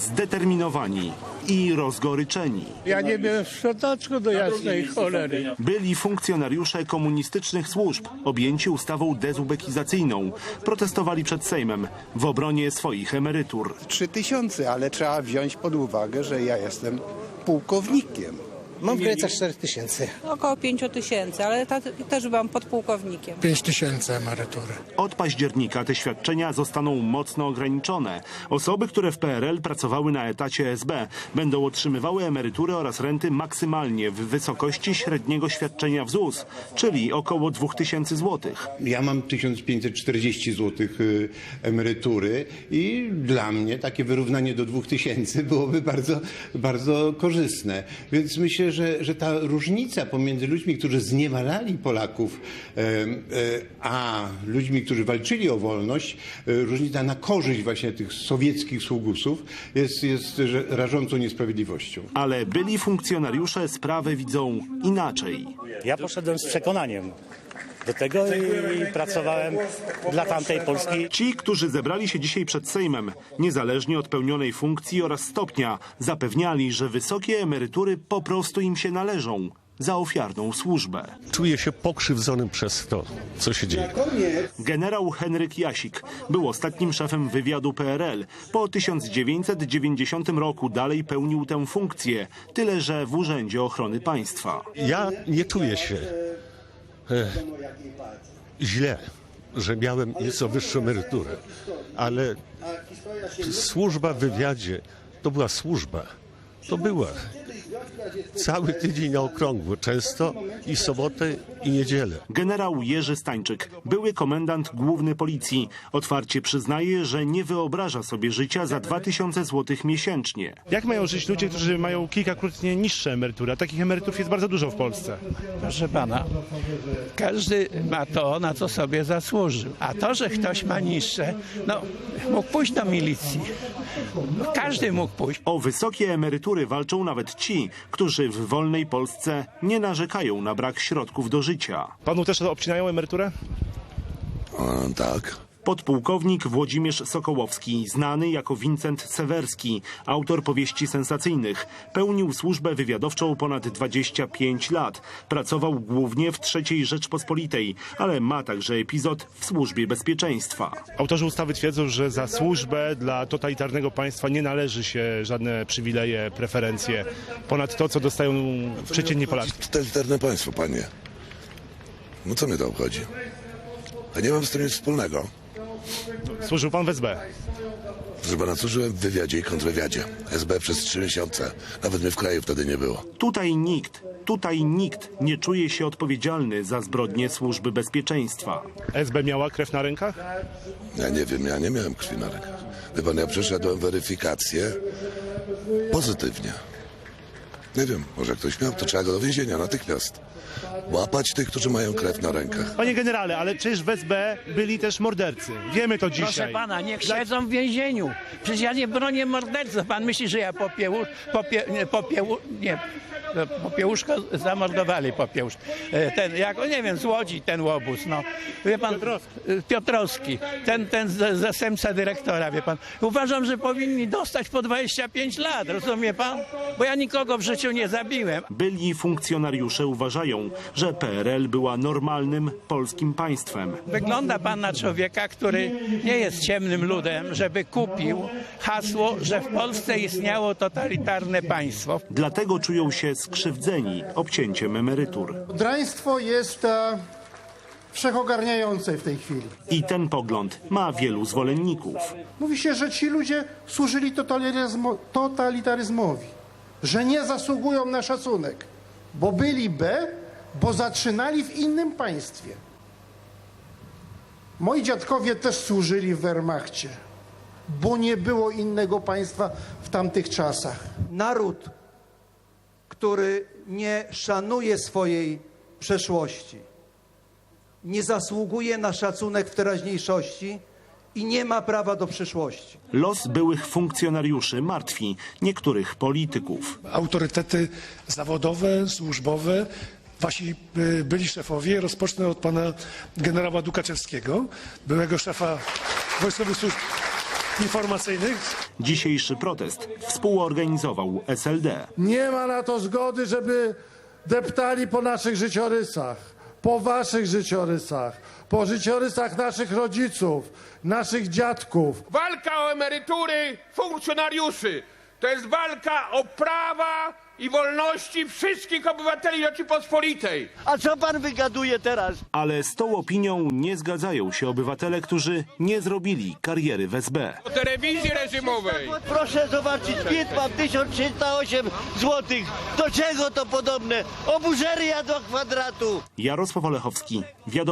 zdeterminowani i rozgoryczeni. Ja nie miałem sprzątaczku do jasnej cholery. Byli funkcjonariusze komunistycznych służb, objęci ustawą dezubekizacyjną. Protestowali przed Sejmem w obronie swoich emerytur. Trzy tysiące, ale trzeba wziąć pod uwagę, że ja jestem pułkownikiem. Mam w granicach 4 tysięcy. Około 5 tysięcy, ale ta, też byłam podpułkownikiem. 5 tysięcy emerytury. Od października te świadczenia zostaną mocno ograniczone. Osoby, które w PRL pracowały na etacie SB, będą otrzymywały emerytury oraz renty maksymalnie w wysokości średniego świadczenia w ZUS, czyli około 2000 zł. Ja mam 1540 zł y, emerytury i dla mnie takie wyrównanie do 2000 byłoby bardzo, bardzo korzystne. Więc myślę, że, że ta różnica pomiędzy ludźmi, którzy zniewalali Polaków, e, a ludźmi, którzy walczyli o wolność, e, różnica na korzyść właśnie tych sowieckich sługusów jest, jest rażącą niesprawiedliwością. Ale byli funkcjonariusze sprawę widzą inaczej. Ja poszedłem z przekonaniem do tego i pracowałem dla tamtej Polski. Ci, którzy zebrali się dzisiaj przed Sejmem, niezależnie od pełnionej funkcji oraz stopnia, zapewniali, że wysokie emerytury po prostu im się należą za ofiarną służbę. Czuję się pokrzywdzonym przez to, co się dzieje. Generał Henryk Jasik był ostatnim szefem wywiadu PRL. Po 1990 roku dalej pełnił tę funkcję, tyle że w Urzędzie Ochrony Państwa. Ja nie czuję się źle, że miałem nieco wyższą emeryturę, ale służba w wywiadzie to była służba. To była cały tydzień na okrągło, często i sobotę, i niedzielę. Generał Jerzy Stańczyk, były komendant główny policji, otwarcie przyznaje, że nie wyobraża sobie życia za 2000 zł miesięcznie. Jak mają żyć ludzie, którzy mają kilkakrotnie niższe emerytury? A takich emerytów jest bardzo dużo w Polsce. Proszę pana, każdy ma to, na co sobie zasłużył. A to, że ktoś ma niższe, no mógł pójść do milicji. Każdy mógł pójść. O wysokie emerytury walczą nawet ci, którzy w wolnej Polsce nie narzekają na brak środków do życia. Panu też obcinają emeryturę? tak. Podpułkownik Włodzimierz Sokołowski, znany jako Wincent Sewerski, autor powieści sensacyjnych, pełnił służbę wywiadowczą ponad 25 lat. Pracował głównie w III Rzeczpospolitej, ale ma także epizod w służbie bezpieczeństwa. Autorzy ustawy twierdzą, że za służbę dla totalitarnego państwa nie należy się żadne przywileje, preferencje ponad to, co dostają przeciętni Polacy. Totalitarne państwo, panie. No co mnie to obchodzi? Ja nie mam z tym nic wspólnego. Służył pan w SB. Proszę pana, służyłem w wywiadzie i kontrwywiadzie. SB przez trzy miesiące. Nawet mnie w kraju wtedy nie było. Tutaj nikt, tutaj nikt nie czuje się odpowiedzialny za zbrodnie służby bezpieczeństwa. SB miała krew na rękach? Ja nie wiem, ja nie miałem krwi na rękach. Wie pan, ja przeszedłem weryfikację pozytywnie. Nie wiem, może ktoś miał, to trzeba go do więzienia natychmiast. Łapać tych, którzy mają krew na rękach. Panie generale, ale przecież w SB byli też mordercy. Wiemy to dzisiaj. Proszę pana, niech siedzą w więzieniu. Przecież ja nie bronię morderców. Pan myśli, że ja popiełu, popie, nie, popiełu, nie, popiełuszko zamordowali popiełusz. E, Ten, jak, nie wiem, z Łodzi ten łobuz, no. Wie pan, Piotrowski, Piotrowski ten, ten z- zastępca dyrektora, wie pan. Uważam, że powinni dostać po 25 lat, rozumie pan? Bo ja nikogo w życiu nie zabiłem. Byli funkcjonariusze uważają, że PRL była normalnym polskim państwem. Wygląda pan na człowieka, który nie jest ciemnym ludem, żeby kupił hasło, że w Polsce istniało totalitarne państwo. Dlatego czują się skrzywdzeni obcięciem emerytur. Draństwo jest e, wszechogarniające w tej chwili. I ten pogląd ma wielu zwolenników. Mówi się, że ci ludzie służyli totalitaryzmo, totalitaryzmowi, że nie zasługują na szacunek, bo byli B, bo zaczynali w innym państwie. Moi dziadkowie też służyli w Wehrmachcie, bo nie było innego państwa w tamtych czasach. naród, który nie szanuje swojej przeszłości, nie zasługuje na szacunek w teraźniejszości i nie ma prawa do przyszłości. Los byłych funkcjonariuszy martwi niektórych polityków. Autorytety zawodowe, służbowe, wasi y, byli szefowie, rozpocznę od pana generała Dukaczewskiego, byłego szefa wojskowych służb informacyjnych. Dzisiejszy protest współorganizował SLD. Nie ma na to zgody, żeby deptali po naszych życiorysach, po waszych życiorysach, po życiorysach naszych rodziców, naszych dziadków. Walka o emerytury funkcjonariuszy to jest walka o prawa i wolności wszystkich obywateli Rzeczypospolitej. A co pan wygaduje teraz? Ale z tą opinią nie zgadzają się obywatele, którzy nie zrobili kariery w SB. O telewizji reżimowej. Proszę zobaczyć, PIT mam 1308 zł. Do czego to podobne? Oburzeria do kwadratu. Jarosław Olechowski, wiadomo.